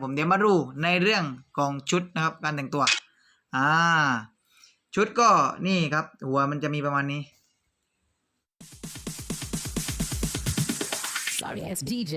ผมเดี๋ยวมาดูในเรื่องของชุดนะครับการแต่งตัว อ่า ชุดก็นี่ครับ หัวมันจะมีประมาณนี้ Sorry ass DJ.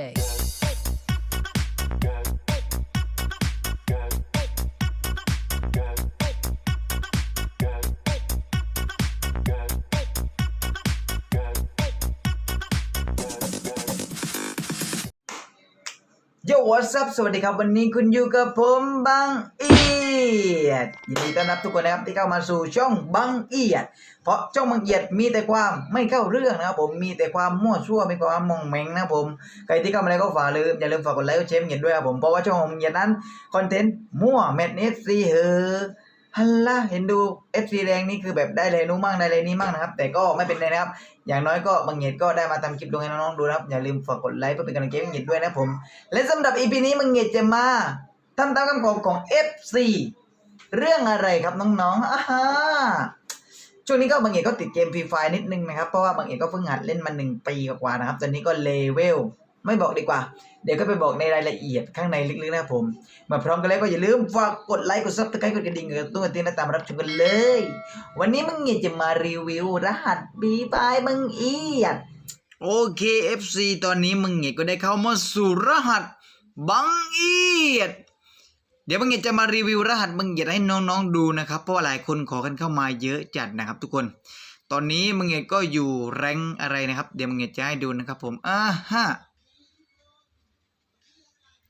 What's up สวัสดีครับ วันนี้คุณอยู่กับผมบังเอียดยินดีต้อนรับทุกคนนะครับที่เข้ามาสู่ช่องบังเอียด เพราะช่องบังเอียดมีแต่ความไม่เข้าเรื่องนะครับผมมีแต่ความมั่วซั่วมีความมองแมงนะครับผมใครที่เข้ามาแล้วก็ฝากลืมอย่าลืมฝากกดไลค์กดแชร์เห็นด้วยครับผมเพราะว่าช่ององบังเอียดนั้นคอนเทนต์มั่วแมทเนสซีเฮอ ฮัลล่ะเห็นดู FC แดงนี่คือแบบได้เลยนู้มั่งได้เลยนี่มั่งนะครับ แต่ก็ไม่เป็นไรนะครับ อย่างน้อยก็บางเหตุก็ได้มาทำคลิปลงให้น้องๆดูนะครับ อย่าลืมฝากกดไลค์เพื่อเป็นกำลังใจให้บางเหตุด้วยนะผม และสำหรับ EP นี้บางเหตุจะมาทำตามคำขอของ FC เรื่องอะไรครับน้องๆอ่าฮะช่วงนี้ก็บางเหตุก็ติดเกมฟรีไฟนิดนึงนะครับ เพราะว่าบางเหตุก็เพิ่งหัดเล่นมาหนึ่งปีกว่านะครับตอนนี้ก็เลเวล ไม่บอกดีกว่า เดี๋ยวก็ไปบอกในรายละเอียดข้างในลึกๆนะครับผม มาพร้อมกันแล้วก็อย่าลืมฝากกดไลค์กดซับสไครต์กดกระดิ่งกดตุ้งกระติ้งและตามรับชมกันเลย วันนี้มึงเนี่ยจะมารีวิวรหัสบีบายมึงเอียดโอเค FC ตอนนี้มึงเนี่ยก็ได้เข้ามาสู่รหัสบังเอียดเดี๋ยวมึงเนี่ยจะมารีวิวรหัสมึงเอียดให้น้องๆดูนะครับเพราะว่าหลายคนขอกันเข้ามาเยอะจัดนะครับ ทุกคน ตอนนี้มึงเนี่ยก็อยู่แรงอะไรนะครับ เดี๋ยวมึงเนี่ยจะให้ดูนะครับ ผมอ่าฮะ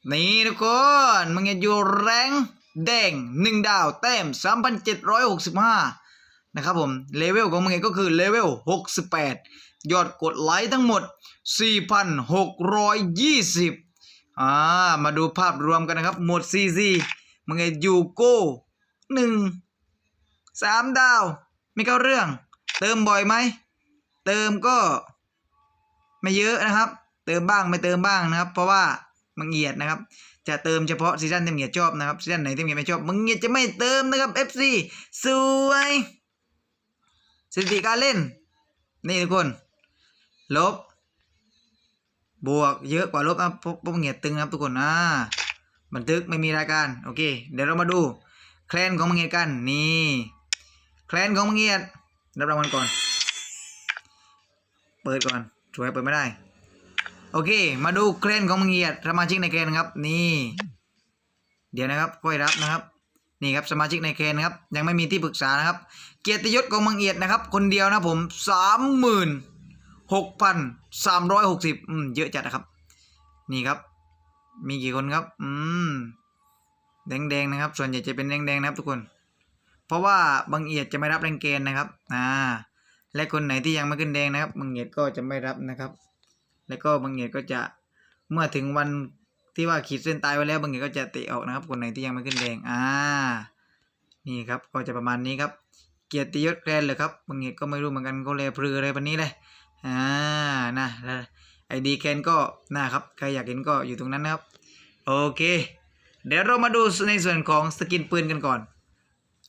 นี่ทุกคน มึงจะอยู่แรงแดงหนึ่งดาวแต้ม3,765 นะครับผม เลเวลของมึงเองก็คือเลเวล 68 ยอดกดไลค์ทั้งหมด 4,620 อ่า มาดูภาพรวมกันนะครับ หมด CC มึงไงยูโก้หนึ่งสามดาว ไม่เข้าเรื่อง เติมบ่อยไหม เติมก็ ไม่เยอะนะครับ เติมบ้างไม่เติมบ้างนะครับ เพราะว่า มึงเหยียดนะครับ จะเติมเฉพาะซีซั่นที่มึงเหยียดชอบนะครับซีซั่นไหนที่มึงเหยียดไม่ชอบมึงเหยียดจะไม่เติมนะครับ FC สวยสถิติการเล่น นี่ทุกคน ลบ บวกเยอะกว่าลบนะเพราะเพราะมึงเหยียดตึงนะครับทุกคนอ่าบันทึกไม่มีรายการโอเค เดี๋ยวเรามาดูแคลนของมึงเหยียดกันนี่แคลนของมึงเหยียดรับรางวัลก่อน เปิดก่อนสวยเปิดไม่ได้ โอเค มาดูเครนของมังเงียดสมาชิกในเครนครับ นี่ เดี๋ยวนะครับค่อยรับนะครับ นี่ครับสมาชิกในเครนครับ ยังไม่มีที่ปรึกษานะครับ เกียรติยศของมังเอียดนะครับ คนเดียวนะผมสามหมื่นหกพันสามร้อยหกสิบอืมเยอะจัดนะครับ นี่ครับ มีกี่คนครับ อืมแดงๆนะครับ ส่วนใหญ่จะเป็นแดงๆนะครับทุกคน เพราะว่าบางเอียดจะไม่รับแรงเกณฑ์นะครับ อ่า และคนไหนที่ยังไม่ขึ้นแดงนะครับบางเอียดก็จะไม่รับนะครับ แล้วก็บางเอียดก็จะเมื่อถึงวันที่ว่าขีดเส้นตายไว้แล้วบางเอียดก็จะเตะออกนะครับ คนไหนที่ยังไม่ขึ้นแดงอ่านี่ครับก็จะประมาณนี้ครับ เกียรติยศแกรนเลยครับบางเอียดก็ไม่รู้เหมือนกันก็เลยพลืออะไรแบบนี้เลยอ่านะไอดีแคนก็นะครับใครอยากเห็นก็อยู่ตรงนั้นนะครับโอเค เดี๋ยวเรามาดูในส่วนของสกินปืนกันก่อน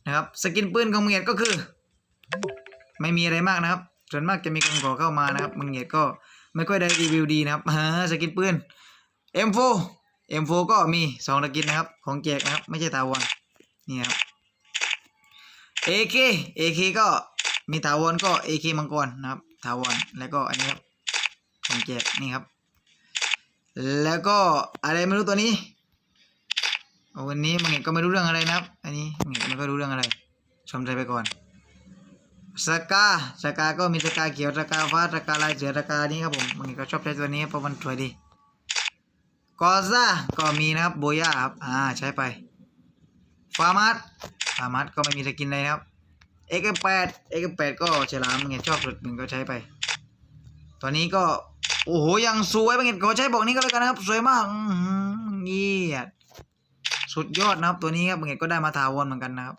นะครับสกินปืนของบางเอียดก็คือ ไม่มีอะไรมากนะครับ ส่วนมากจะมีคนขอเข้ามานะครับบางเอียดก็ ไม่ค่อยได้รีวิวดีนะครับเออสกินปืน M4 M4 ก็มีสองสกินนะครับ ของแจกนะครับ ไม่ใช่ถาวรนี่ครับ AK AK ก็มีถาวรก็ AK มังกรนะครับถาวรแล้วก็อันนี้ครับของแจกนี่ครับ แล้วก็อะไรไม่รู้ตัวนี้วันนี้มึงเห็นก็ไม่รู้เรื่องอะไรนะครับ อันนี้มึงเห็นก็ไม่ค่อยรู้เรื่องอะไรชมใจไปก่อน สกาสกาก็มีสกาเขียวสกาฟ้าสกาลายเสือสกานี้ครับผมบางทีก็ชอบใช้ตัวนี้เพราะมันสวยดีกอซ่าก็มีนะครับโบย่าครับอ่าใช้ไปฟาร์มัสฟาร์มัสก็ไม่มีสกินเลยนะครับเอ็กแปดเอ็กแปดก็ฉลามบางชอบสุดหนึ่งก็ใช้ไปตัวนี้ก็โอ้โหยังสวยบางทีขอใช้บอกนี้ก็แล้วกันนะครับ สวยมากเยี่ยดสุดยอดนะครับตัวนี้ครับบางทีก็ได้มาถาวรเหมือนกันนะครับ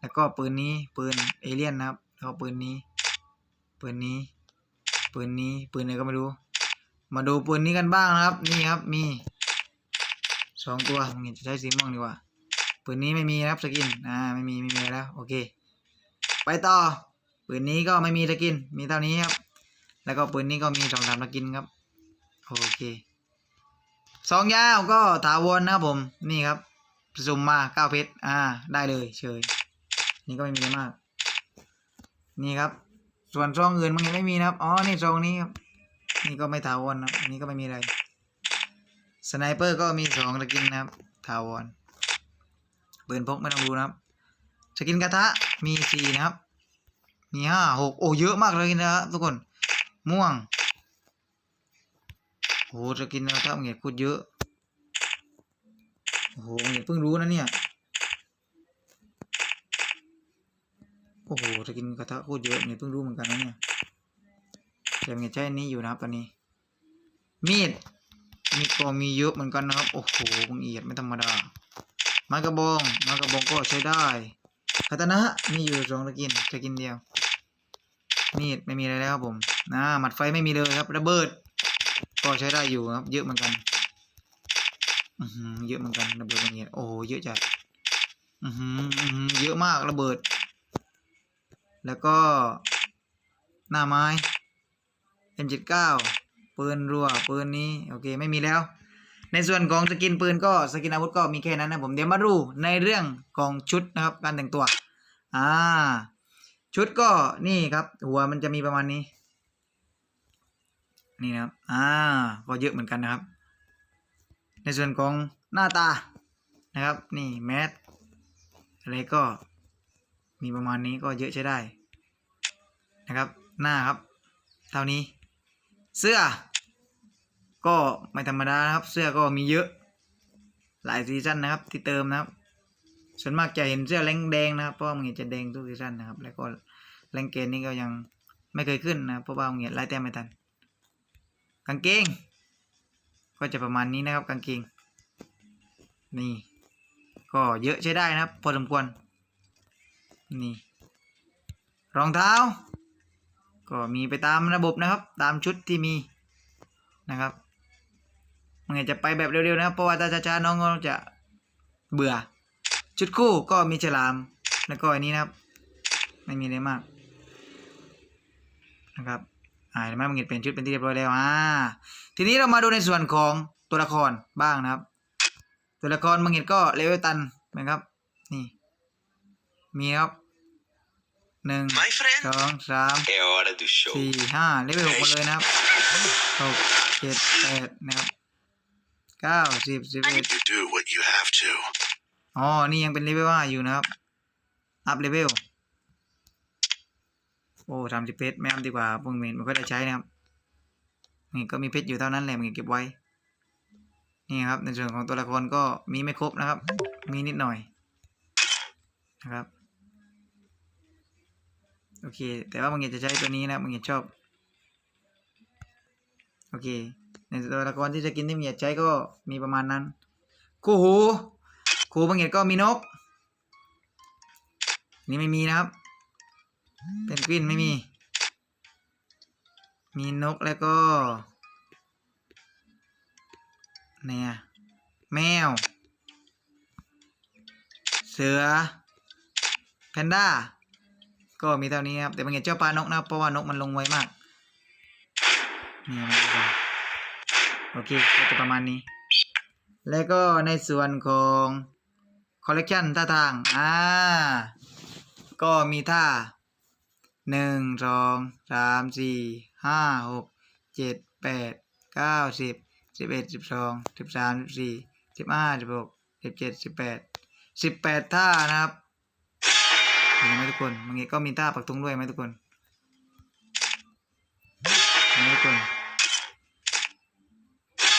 แล้วก็ปืนนี้ปืนเอเลี่ยนนะครับ แล้วปืนนี้ ปืนนี้ ปืนนี้ ปืนอะไรก็ไม่รู้ มาดูปืนนี้กันบ้างนะครับ นี่ครับ มีสองตัวมึงจะใช้สีม่วงดีกว่า ปืนนี้ไม่มีนะครับสกิน อ่า ไม่มี ไม่มีแล้ว โอเค ไปต่อ ปืนนี้ก็ไม่มีสกิน มีเท่านี้ครับ แล้วก็ปืนนี้ก็มีสองสามสกินครับ โอเคสองยาวก็ถาวรนะครับผม นี่ครับสุ่มมาเก้าเพชร อ่า ได้เลยเฉย นี่ก็ไม่มีอะไรมาก นี่ครับ ส่วนซองอื่นมันยังไม่มีนะครับ อ๋อ นี่ซองนี้ครับ นี่ก็ไม่ถาวรนะครับนนี้ก็ไม่มีอะไร สไนเปอร์ก็มีสองสกินนะครับ ถาวร ปืนพกไม่ต้องดูนะครับ สกินกระทะมีสี่นะครับ มีห้าหกโอ้เยอะมากเลยนะครับทุกคน ม่วงโอ้สกินกระทะมันเห็นพูดเยอะโอ้โหเห็นเพิ่งรู้นะเนี่ย โอ้โหสกินกระทะโคตรเยอะเนี่ยเพิ่งรู้เหมือนกันนะเนี่ยแต่มันใช้อันนี้อยู่นะครับตอนนี้ มีด มีดก็มีเยอะเหมือนกันนะครับ โอ้โหละเอียดไม่ธรรมดา ไม้กระบองไม้กระบองก็ใช้ได้คาตานะมีอยู่สองตะกินตะกินเดียว มีดไม่มีอะไรแล้วครับผมนะหมัดไฟไม่มีเลยครับระเบิด ก็ใช้ได้อยู่ครับ เยอะเหมือนกันอือเยอะเหมือนกันระเบิดอย่างเงี้ยโอ้โหเยอะจัดอือเยอะมากระเบิด แล้วก็หน้าไม้ M79 ปืนรัวปืนนี้โอเคไม่มีแล้ว ในส่วนของสกินปืนก็สกินอาวุธก็มีแค่นั้นนะผมเดี๋ยวมาดูในเรื่องของชุดนะครับการแต่งตัวอ่าชุดก็นี่ครับ หัวมันจะมีประมาณนี้ นี่นะครับอ่าก็เยอะเหมือนกันนะครับ ในส่วนของหน้าตานะครับ นี่แมสอะไรก็มีประมาณนี้ก็เยอะใช้ได้ นะครับ หน้าครับ เท่านี้ เสื้อ ก็ไม่ธรรมดานะครับ เสื้อก็มีเยอะ หลายซีซั่นนะครับ ที่เติมนะครับ ส่วนมากจะเห็นเสื้อแรงแดงนะครับ เพราะว่ามันจะแดงทุกซีซั่นนะครับ แล้วก็แรงเกนนี่ก็ยังไม่เคยขึ้นนะ เพราะว่ามันไล่แต้มไม่ทัน กางเกง ก็จะประมาณนี้นะครับ กางเกง นี่ ก็เยอะใช้ได้นะครับ พอสมควร นี่ รองเท้า ก็มีไปตามระบบนะครับ ตามชุดที่มีนะครับมันอาจจะไปแบบเร็วๆนะครับเพราะว่าถ้าช้าๆน้องก็จะเบื่อ ชุดคู่ก็มีฉลาม แล้วก็อันนี้นะครับ ไม่มีอะไรมากนะครับอ่าเห็นไหมมันเป็นชุดเป็นที่เรียบร้อยแล้วอ่าทีนี้เรามาดูในส่วนของตัวละครบ้างนะครับ ตัวละครมังเห็นก็เลเวลตันนะครับนี่มีครับ หนึ่ง My friend, สองสาม è ora do show. สี่ห้าเลเวลหกหมดเลยนะครับหกเจ็ดแปดนะครับเก้าสิบสิบเอ็ด You do what you have to. อ๋อ นี่ยังเป็นเลเวลห้าอยู่นะครับ อัพเลเวล โอ้ทำสิบเพชรไม่อัพดีกว่าพวกเมนมันก็ได้ใช้นะครับ นี่ก็มีเพชรอยู่เท่านั้นแหละมันเก็บไว้ นี่ครับ ในส่วนของตัวละครก็มีไม่ครบนะครับ มีนิดหน่อยนะครับ โอเค แต่ว่าบางอย่างจะใช้ตัวนี้นะบางอย่างชอบ โอเค ในตัวละครที่จะกินที่บางอย่างใช้ก็มีประมาณนั้น คู่หู คู่บางอย่างก็มีนก นี่ไม่มีนะครับ เป็นกวินไม่มี มีนกแล้วก็เนี่ยแมว เสือ แพนด้า ก็มีเท่านี้ครับแต่บางอย่างเจ้าปลานกนะเพราะว่านกมันลงไวมากนี่นะครับโอเคก็จะประมาณนี้ แล้วก็ในส่วนของคอลเลกชันท่าทางอ่าก็มีท่าหนึ่งสองสามสี่ห้าหกเจ็ดแปดเก้าสิบสิบเอ็ดสิบสองสิบสามสิบสี่สิบห้าสิบหกสิบเจ็ดสิบแปดสิบแปดท่านะครับ เห็นไหมทุกคนบางทีก็มีท่าปักธงด้วยไหมทุกคนเห็นไหมทุกคน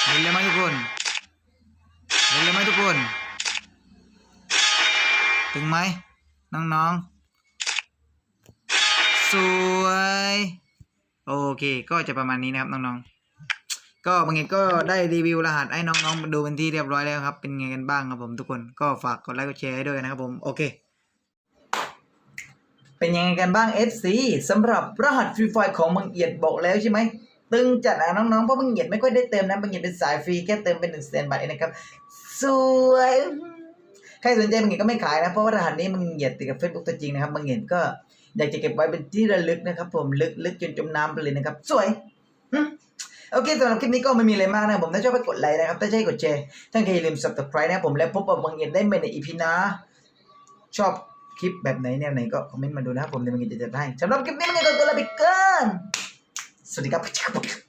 เห็นเลยไหมทุกคน เห็นเลยไหมทุกคน ถึงไหมน้องๆ สวย โอเค ก็จะประมาณนี้นะครับน้องๆก็บางทีก็ได้รีวิวรหัสให้น้องๆดูเป็นที่เรียบร้อยแล้วครับ เป็นไงกันบ้างครับผมทุกคนก็ฝากกดไลค์กดแชร์ให้ด้วยนะครับผม โอเค เป็นยังไงกันบ้าง FC สำหรับรหัสฟรีไฟของบังเอียดบอกแล้วใช่ไหมตึงจัดนะน้องๆเพราะบังเอียดไม่ค่อยได้เติมนะบังเอียดเป็นสายฟรีแค่เติมเป็นหนึ่งแสนบาทเองนะครับ สวยใครสนใจบังเอียดก็ไม่ขายนะเพราะว่ารหัสนี้มันเหยียดติดกับ Facebook ตัวจริงนะครับบังเอียดก็อยากจะเก็บไว้เป็นที่ระลึกนะครับผมลึกลึกจนจมน้ำไปเลยนะครับ สวยโอเคสำหรับคลิปนี้ก็ไม่มีอะไรมากนะครับผมถ้าชอบไปกดไลค์นะครับถ้าใช่กดแชร์ท่านก็อย่าลืม subscribe นะผมและพบกับบางเอียดได้ใหม่ในอีพีน้าชอบ คลิปแบบไหนแนวไหนก็คอมเมนต์มาดูนะครับผมเดี๋ยวบางเอียดจะจัดให้สำหรับคลิปนี้มันก็ตัวลาไปก่อนสวัสดีครับ